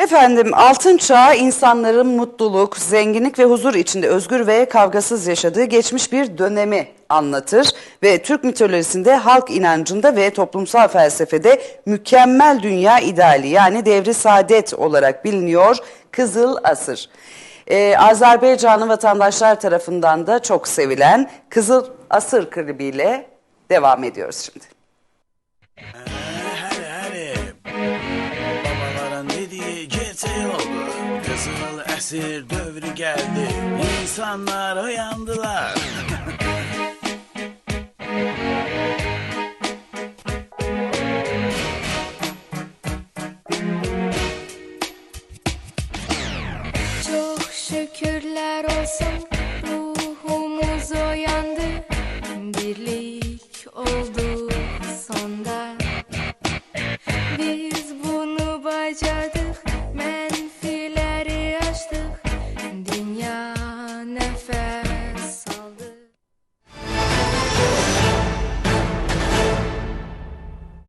Efendim altın çağ insanların mutluluk, zenginlik ve huzur içinde özgür ve kavgasız yaşadığı geçmiş bir dönemi anlatır ve Türk mitolojisinde halk inancında ve toplumsal felsefede mükemmel dünya ideali yani devri saadet olarak biliniyor Kızıl Asır. Ee, Azerbaycanlı vatandaşlar tarafından da çok sevilen Kızıl Asır klibiyle devam ediyoruz şimdi. Asıl esir dövrü geldi. İnsanlar uyandılar. Çok şükürler olsun.